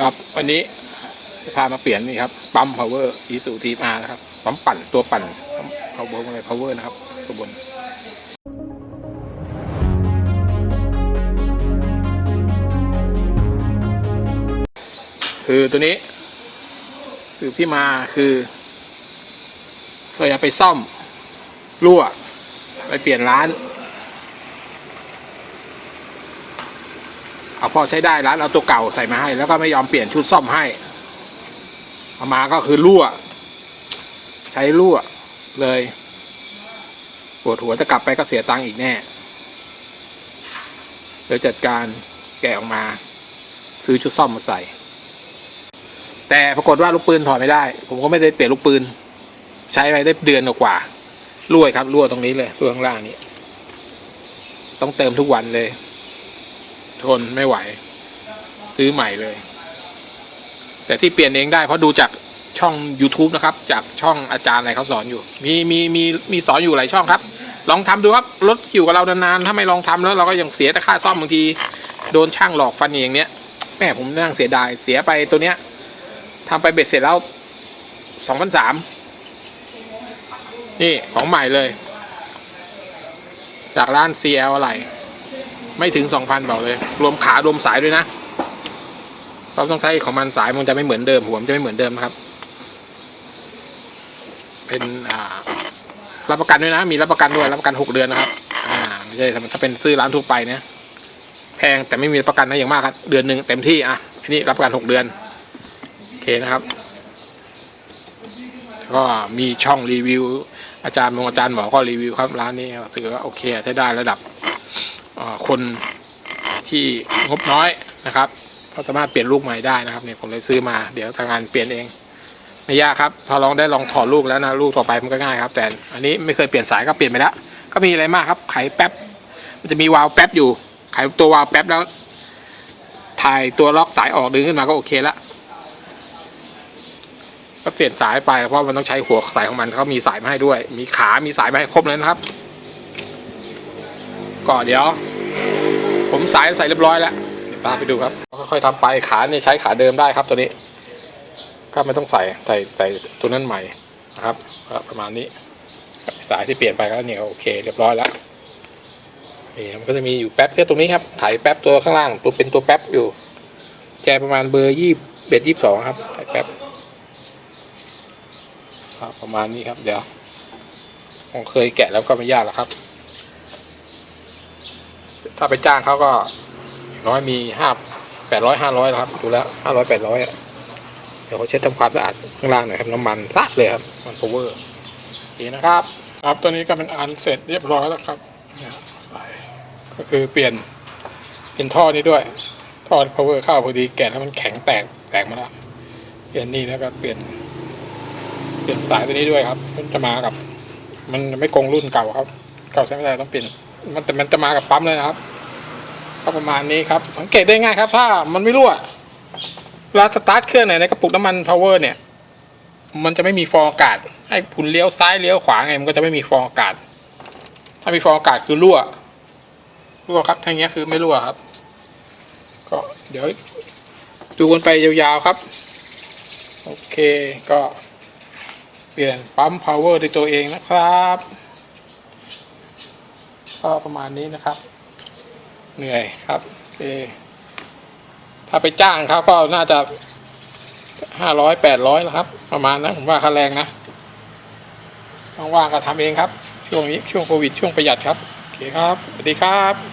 ครับวันนี้จะพามาเปลี่ยนนี่ครับปั๊ม power อีสูทีมานะครับปั๊มปั่นตัวปั่น power อะไร power นะครับตัวบนคือตัวนี้สืบที่มาคือเราจะไปซ่อมรั่วไปเปลี่ยนร้าน เอาพอใช้ได้ร้านเอาตัวเก่าใส่มาให้ แล้วก็ไม่ยอมเปลี่ยนชุดซ่อมให้เอามาก็คือรั่ว ใช้รั่วเลยปวดหัวจะกลับไปก็เสียตังค์อีกแน่เดี๋ยวจัดการแกะออกมา ซื้อชุดซ่อมมาใส่ แต่ปรากฏว่าลูกปืนถอดไม่ได้ ผมก็ไม่ได้เปลี่ยนลูกปืน ใช้ไปได้เดือนกว่ารั่วครับรั่วตรงนี้เลยรั่วข้างล่างนี้ ต้องเติมทุกวันเลย ทนไม่ไหว ซื้อใหม่เลย แต่ที่เปลี่ยนเองได้เพราะดูจากช่อง YouTube นะครับ จากช่องอาจารย์อะไรเขาสอนอยู่ มีมีมีมีสอนอยู่หลายช่องครับ ลองทำดูครับรถอยู่กับเรานานๆถ้าไม่ลองทำแล้วเราก็ยังเสียแต่ค่าซ่อมบางที โดนช่างหลอกฟันอย่างเนี้ยแม่ผมนั่งเสียดายเสียไปตัวเนี้ยทำไปเบ็ดเสร็จแล้วสองพันสามนี่ของใหม่เลย จากร้าน CL อะไร ไม่ถึงสองพันบอกเลย รวมขารวมสายด้วยนะเราต้องใช้ของมันสายมันจะไม่เหมือนเดิมหัวมันจะไม่เหมือนเดิมนะครับ เป็นอ่า รับประกันด้วยนะ มีรับประกันด้วยรับประกันหกเดือนนะครับ อ่าไม่ใช่ถ้าเป็นซื้อร้านทั่วไปเนี่ยแพงแต่ไม่มีประกันนะอย่างมากครับเดือนหนึ่งเต็มที่อะอันนี้รับประกันหกเดือนโอเคนะครับก็มีช่องรีวิว อาจารย์มงอาจารย์หมอก็รีวิวครับร้านนี้ถือว่าโอเคใช้ได้ระดับ คนที่งบน้อยนะครับก็สามารถเปลี่ยนลูกใหม่ได้นะครับเนี่ยผมเลยซื้อมาเดี๋ยวทางงานเปลี่ยนเองไม่ยากครับ พอลองได้ลองถอดลูกแล้วนะลูกต่อไปมันก็ง่ายครับ แต่อันนี้ไม่เคยเปลี่ยนสายก็เปลี่ยนไปแล้วก็มีอะไรมากครับ ไขแป๊บ มันจะมีวาล์วแป๊บอยู่ ไขตัววาล์วแป๊บแล้ว ถ่ายตัวล็อกสายออกดึงขึ้นมาก็โอเคละก็เปลี่ยนสายไปเพราะมันต้องใช้หัวสายของมันเขามีสายมาให้ด้วย มีขา มีสายมาให้ครบเลยนะครับ ก็เดี๋ยว ผมสายใส่เรียบร้อยแล้วเดี๋ยวพาไปดูครับค่อยๆทำไปขาเนี่ยใช้ขาเดิมได้ครับตัวนี้ ก็ไม่ต้องใส่ใส่ใส่ตัวนั้นใหม่นะครับประมาณนี้ สายที่เปลี่ยนไปก็เนี่ยโอเค เรียบร้อยแล้วนี่มันก็จะมีอยู่แป๊บแค่ตรงนี้ครับถ่ายแป๊บตัวข้างล่างตัวเป็นตัวแป๊บอยู่แจประมาณเบอร์ยี่เบ็ดยี่สองครับถ่ายแป๊บครับประมาณนี้ครับ เดี๋ยวผมเคยแกะแล้วก็ไม่ยากหรอกครับ ถ้าไปจ้างเขาก็อย่างน้อยมีห้าแปดร้อยห้าร้อยครับ ดูแล้วห้าร้อยแปดร้อยอะเดี๋ยวเขาเช็ดทำความสะอาดข้างล่างหน่อยครับน้ำมันสะเลยครับมันพาวเวอร์โอเคนะครับ ครับตัวนี้ก็เป็นอันเสร็จเรียบร้อยแล้วครับเนี่ยใส่ก็คือเปลี่ยนเป็นท่อนี้ด้วยท่อ power เข้าพอดีแกะแล้วมันแข็งแตกแตกมาแล้วเปลี่ยนนี่แล้วก็เปลี่ยน เปลี่ยนสายตัวนี้ด้วยครับ มันจะมากับ มันไม่คงรุ่นเก่าครับ เก่าใช้ไม่ได้ต้องเปลี่ยน มันแต่มันจะมากับปั๊มเลยนะครับก็ประมาณนี้ครับ สังเกตได้ง่ายครับ ถ้ามันไม่รั่วเวลาสตาร์ทเครื่องไหนในกระปุกน้ำมัน power เนี่ย มันจะไม่มีฟองอากาศ ให้คุณเลี้ยวซ้ายเลี้ยวขวาไงมันก็จะไม่มีฟองอากาศ ถ้ามีฟองอากาศคือรั่วรั่วครับทางนี้คือไม่รั่วครับ ก็เดี๋ยวดูกันไปยาวๆครับ โอเคก็เปลี่ยนปั๊ม power ด้วยตัวเองนะครับ ก็ประมาณนี้นะครับ เหนื่อยครับเอถ้าไปจ้างเขาก็น่าจะห้าร้อยแปดร้อยแล้วครับ ประมาณนั้นผมว่าค่าแรงนะว่างๆก็ทำเองครับ ช่วงนี้ช่วงโควิดช่วงประหยัดครับโอเคครับสวัสดีครับ